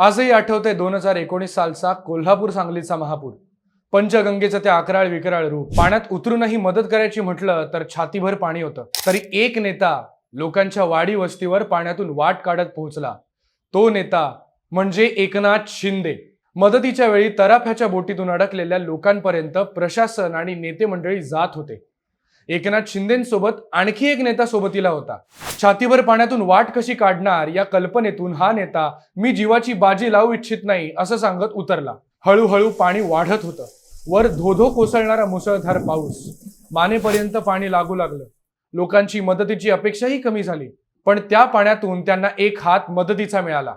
आजही आठवते दोन हजार एकोणीस सालचा कोल्हापूर सांगलीचा महापूर. पंचगंगेचं ते अकराळ विकराळ रूप. पाण्यात उतरूनही मदत करायची म्हटलं तर छातीभर पाणी होतं. तरी एक नेता लोकांच्या वाडी वस्तीवर पाण्यातून वाट काढत पोहोचला. तो नेता म्हणजे एकनाथ शिंदे. मदतीच्या वेळी तराफ्याच्या बोटीतून अडकलेल्या लोकांपर्यंत प्रशासन आणि नेते मंडळी जात होते. एकनाथ शिंदेसोबत आणखी एक नेता सोबतीला होता. छातीभर पाण्यातून वाट कशी काढणार या कल्पनेतून हा नेता मी जीवाची बाजी लावू इच्छित नाही असं सांगत उतरला. हळूहळू पाणी वाढत होतं. वर धोधो कोसळणारा मुसळधार पाऊस. मानेपर्यंत पाणी लागू लागलं. लोकांची मदतीची अपेक्षाही कमी झाली पण त्या पाण्यातून त्यांना एक हात मदतीचा मिळाला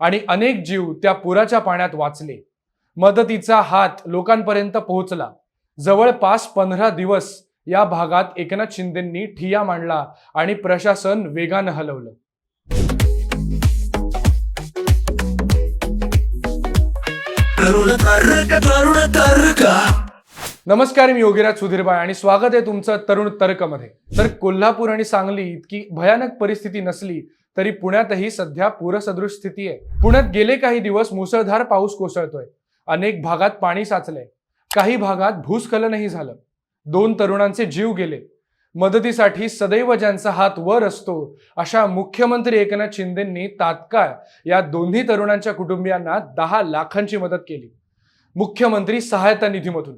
आणि अनेक जीव त्या पुराच्या पाण्यात वाचले. मदतीचा हात लोकांपर्यंत पोहोचला. जवळपास पंधरा दिवस या भागात एकनाथ शिंदेंनी ठिया मांडला आणि प्रशासन वेगानं हलवलं. नमस्कार मी योगीराज सुधीरबाय आणि स्वागत आहे तुमचं तरुण तर्कमध्ये. तर कोल्हापूर आणि सांगली इतकी भयानक परिस्थिती नसली तरी पुण्यातही सध्या पूरसदृश स्थिती आहे. पुण्यात गेले काही दिवस मुसळधार पाऊस कोसळतोय. अनेक भागात पाणी साचलंय. काही भागात भूस्खलनही झालं. दोन तरुणांचे जीव गेले. मदतीसाठी सदैव ज्यांचा हात वर असतो अशा मुख्यमंत्री एकनाथ शिंदेंनी तात्काळ या दोन्ही तरुणांच्या कुटुंबियांना दहा लाखांची मदत केली. मुख्यमंत्री सहायता निधीमधून.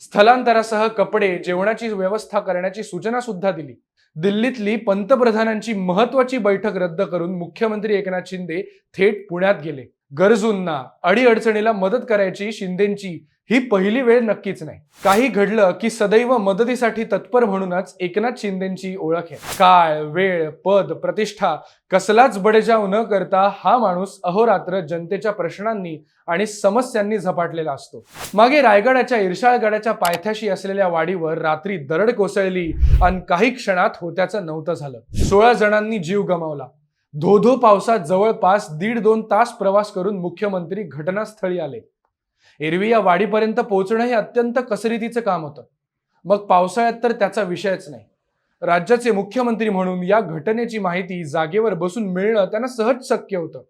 स्थलांतरासह कपडे जेवणाची व्यवस्था करण्याची सूचना सुद्धा दिली. दिल्लीतली पंतप्रधानांची महत्वाची बैठक रद्द करून मुख्यमंत्री एकनाथ शिंदे थेट पुण्यात गेले. गरजूंना अडीअडचणीला मदत करायची शिंदेंची ही पहिली वेळ नक्कीच नाही. काही घडलं की सदैव मदतीसाठी तत्पर म्हणूनच एकनाथ शिंदेंची ओळख आहे. काळ वेळ पद प्रतिष्ठा कसलाच बडेजाव न करता हा माणूस अहोरात्र जनतेच्या प्रश्नांनी आणि समस्यांनी झपाटलेला असतो. मागे रायगडाच्या इरशाळगडाच्या पायथ्याशी असलेल्या वाडीवर रात्री दरड कोसळली आणि काही क्षणात होत्याचं नव्हतं झालं. सोळा जणांनी जीव गमावला. धोधो पावसात जवळपास दीड दोन तास प्रवास करून मुख्यमंत्री घटनास्थळी आले. एरवी या वाडीपर्यंत पोहोचणं हे अत्यंत कसरतीचं काम होतं. मग पावसाळ्यात तर त्याचा विषयच नाही. राज्याचे मुख्यमंत्री म्हणून या घटनेची माहिती जागेवर बसून मिळणं त्यांना सहज शक्य होतं.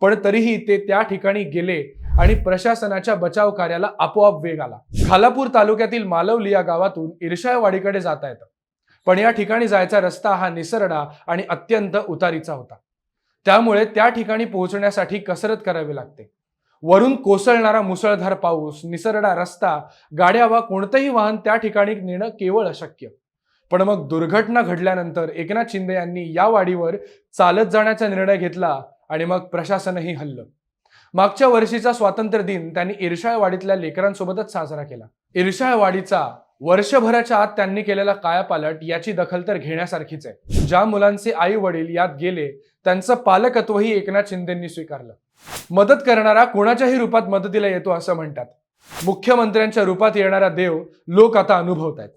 पण तरीही ते त्या ठिकाणी गेले आणि प्रशासनाच्या बचाव कार्याला आपोआप वेग आला. खालापूर तालुक्यातील मालवली या गावातून इर्शाळवाडीकडे जाता येतं. पण या ठिकाणी जायचा रस्ता हा निसरडा आणि अत्यंत उतारीचा होता. त्यामुळे त्या ठिकाणी पोहोचण्यासाठी कसरत करावी लागते. वरून कोसळणारा मुसळधार पाऊस निसरडा रस्ता गाड्या वा कोणतंही वाहन त्या ठिकाणी नेणं केवळ अशक्य. पण मग दुर्घटना घडल्यानंतर एकनाथ शिंदे यांनी या वाडीवर चालत जाण्याचा निर्णय घेतला आणि मग प्रशासनही हल्लं. मागच्या वर्षीचा स्वातंत्र्य दिन त्यांनी इरशाळवाडीतल्या लेकरांसोबतच साजरा केला. इरशाळवाडीचा वर्षभराच्या आत त्यांनी केलेला कायापालट याची दखल तर घेण्यासारखीच आहे. ज्या मुलांचे आई वडील यात गेले त्यांचं पालकत्वही एकनाथ शिंदेंनी स्वीकारलं. मदत करणारा कोणाच्याही रूपात मदतीला येतो असं म्हणतात. मुख्यमंत्र्यांच्या रूपात येणारा देव लोक आता अनुभवत आहेत.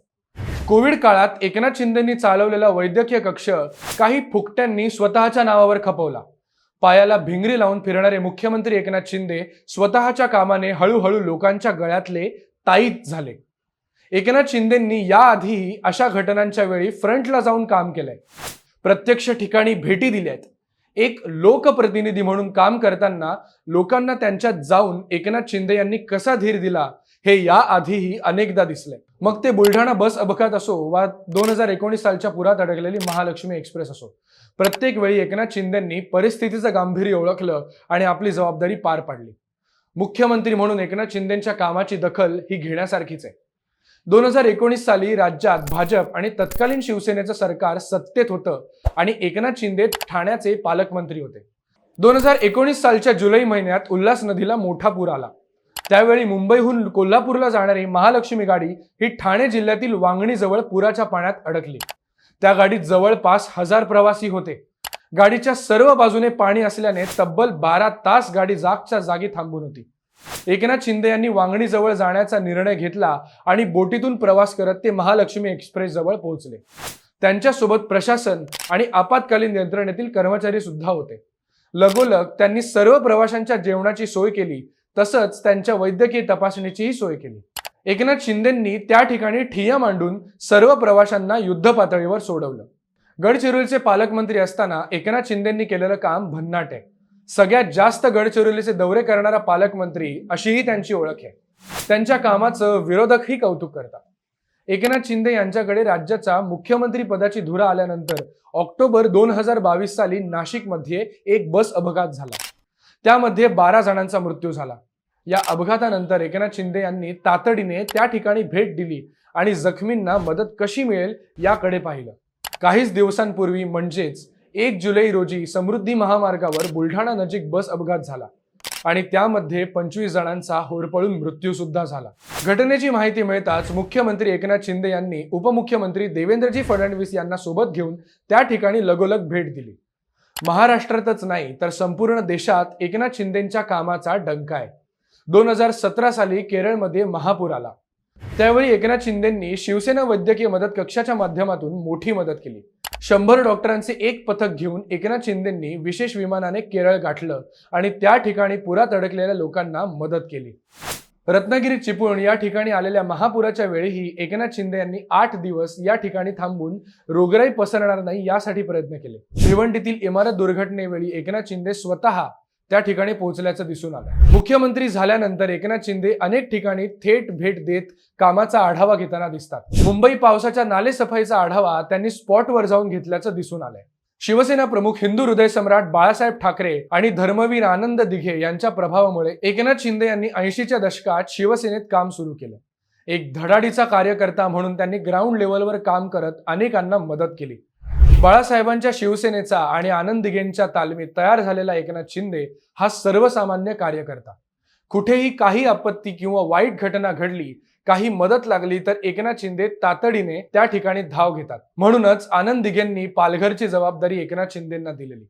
कोविड काळात एकनाथ शिंदेंनी चालवलेला वैद्यकीय कक्ष काही फुकट्यांनी स्वतःच्या नावावर खपवला. पायाला भिंगरी लावून फिरणारे मुख्यमंत्री एकनाथ शिंदे स्वतःच्या कामाने हळूहळू लोकांच्या गळ्यातले ताईत झाले. एकनाथ शिंदेंनी याआधी अशा घटनांच्या वेळी फ्रंटला जाऊन काम केलंय. प्रत्यक्ष ठिकाणी भेटी दिल्या आहेत एक लोकप्रतिनिधी म्हणून काम करताना लोकांना त्यांच्यात जाऊन एकनाथ शिंदे यांनी कसा धीर दिला हे याआधीही अनेकदा दिसलंय. मग ते बुलढाणा बस अपघात असो वा दोन हजार एकोणीस सालच्या पुरात अडकलेली महालक्ष्मी एक्सप्रेस असो प्रत्येक वेळी एकनाथ शिंदेंनी परिस्थितीचं गांभीर्य ओळखलं आणि आपली जबाबदारी पार पाडली. मुख्यमंत्री म्हणून एकनाथ शिंदेच्या कामाची दखल ही घेण्यासारखीच आहे. दोन हजार एकोणीस साली राज्यात भाजप आणि तत्कालीन शिवसेनेचं सरकार सत्तेत होतं आणि एकनाथ शिंदे ठाण्याचे पालकमंत्री होते. दोन हजार एकोणीस सालच्या जुलै महिन्यात उल्हास नदीला मोठा पूर आला. त्यावेळी मुंबईहून कोल्हापूरला जाणारी महालक्ष्मी गाडी ही ठाणे जिल्ह्यातील वांगणीजवळ पुराच्या पाण्यात अडकली. त्या गाडीत जवळपास हजार प्रवासी होते. गाडीच्या सर्व बाजूने पाणी असल्याने तब्बल बारा तास गाडी जागच्या जागी थांबून होती. एकनाथ शिंदे यांनी वांगणीजवळ जाण्याचा निर्णय घेतला आणि बोटीतून प्रवास करत ते महालक्ष्मी एक्सप्रेस जवळ पोहोचले. त्यांच्यासोबत प्रशासन आणि आपत्कालीन यंत्रणेतील कर्मचारी सुद्धा होते. लगोलग त्यांनी सर्व प्रवाशांच्या जेवणाची सोय केली तसंच त्यांच्या वैद्यकीय तपासणीचीही सोय केली. एकनाथ शिंदेंनी त्या ठिकाणी ठिय्या मांडून सर्व प्रवाशांना युद्ध पातळीवर सोडवलं. गडचिरोलीचे पालकमंत्री असताना एकनाथ शिंदेंनी केलेलं काम भन्नाट. आहे सगळ्यात जास्त गडचिरोलीचे दौरे करणारा पालकमंत्री अशीही त्यांची ओळख आहे. त्यांच्या कामाचं विरोधकही कौतुक करतात. एकनाथ शिंदे यांच्याकडे राज्याचा मुख्यमंत्री पदाची धुरा आल्यानंतर ऑक्टोबर दोन हजार बावीस साली नाशिकमध्ये एक बस अपघात झाला. त्यामध्ये बारा जणांचा मृत्यू झाला. या अपघातानंतर एकनाथ शिंदे यांनी तातडीने त्या ठिकाणी भेट दिली आणि जखमींना मदत कशी मिळेल याकडे पाहिलं. काहीच दिवसांपूर्वी म्हणजेच एक जुलै रोजी समृद्धी महामार्गावर बुलढाणा नजीक बस अपघात झाला आणि त्यामध्ये पंचवीस जणांचा होरपळून मृत्यू सुद्धा झाला. घटनेची माहिती मिळताच मुख्यमंत्री एकनाथ शिंदे यांनी उपमुख्यमंत्री देवेंद्रजी फडणवीस यांना सोबत घेऊन त्या ठिकाणी लगोलग भेट दिली. महाराष्ट्रातच नाही तर संपूर्ण देशात एकनाथ शिंदेच्या कामाचा डंका आहे. दोन हजार सतरा साली केरळमध्ये महापूर आला. त्यावेळी एकनाथ शिंदेंनी शिवसेना वैद्यकीय मदत कक्षाच्या माध्यमातून मोठी मदत केली. शंभर डॉक्टरांचे एक पथक घेऊन एकनाथ शिंदेंनी विशेष विमानाने केरळ गाठलं आणि त्या ठिकाणी पुरात अडकलेल्या लोकांना मदत केली. रत्नागिरी चिपळूण या ठिकाणी आलेल्या महापुराच्या वेळीही एकनाथ शिंदे यांनी आठ दिवस या ठिकाणी थांबून रोगराई पसरणार नाही यासाठी प्रयत्न केले. भिवंडीतील इमारत दुर्घटनेवेळी एकनाथ शिंदे स्वतः त्या ठिकाणी पोहोचल्याचं दिसून आलं मुख्यमंत्री झाल्यानंतर एकनाथ शिंदे अनेक ठिकाणी थेट भेट देत कामाचा आढावा घेताना दिसतात. मुंबई पावसाच्या नालेसफाईचा आढावा त्यांनी स्पॉटवर जाऊन घेतल्याचं दिसून आलंय. शिवसेना प्रमुख हिंदू हृदय सम्राट बाळासाहेब ठाकरे आणि धर्मवीर आनंद दिघे यांच्या प्रभावामुळे एकनाथ शिंदे यांनी ऐंशीच्या दशकात शिवसेनेत काम सुरू केलं. एक धडाडीचा कार्यकर्ता म्हणून त्यांनी ग्राउंड लेवलवर काम करत अनेकांना मदत केली. बाळासाहेबांच्या शिवसेनेचा आणि आनंद दिघेंच्या तालमीत तयार झालेला एकनाथ शिंदे हा सर्वसामान्य कार्यकर्ता. कुठेही काही आपत्ती किंवा वाईट घटना घडली काही मदत लागली तर एकनाथ शिंदे तातडीने त्या ठिकाणी धाव घेतात. म्हणूनच आनंद दिघेंनी पालघरची जबाबदारी एकनाथ शिंदेंना दिलेली.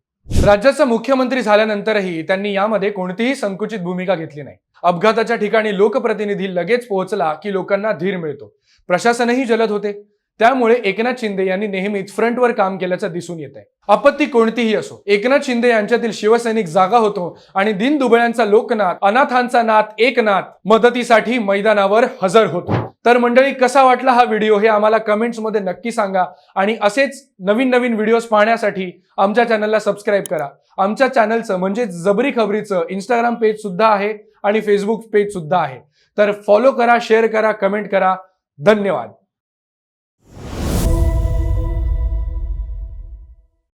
राज्याचा मुख्यमंत्री झाल्यानंतरही त्यांनी यामध्ये कोणतीही संकुचित भूमिका घेतली नाही. अपघाताच्या ठिकाणी लोकप्रतिनिधी लगेच पोहोचला की लोकांना धीर मिळतो. प्रशासनही जलद होते. त्यामुळे एकनाथ शिंदे यांनी नेहमीच फ्रंटवर काम केल्याचं दिसून येत आहे आपत्ती कोणतीही असो एकनाथ शिंदे यांच्यातील शिवसैनिक जागा होतो आणि दिन दुबळ्यांचा लोकनाथ अनाथांचा नाथ एकनाथ मदतीसाठी मैदानावर हजर होतो. तर मंडळी कसा वाटला हा व्हिडिओ हे आम्हाला कमेंट्समध्ये नक्की सांगा आणि असेच नवीन नवीन व्हिडिओज पाहण्यासाठी आमच्या चॅनलला सबस्क्राईब करा. आमच्या चॅनलचं म्हणजे जबरी खबरीचं इंस्टाग्राम पेज सुद्धा आहे आणि फेसबुक पेज सुद्धा आहे. तर फॉलो करा शेअर करा कमेंट करा. धन्यवाद.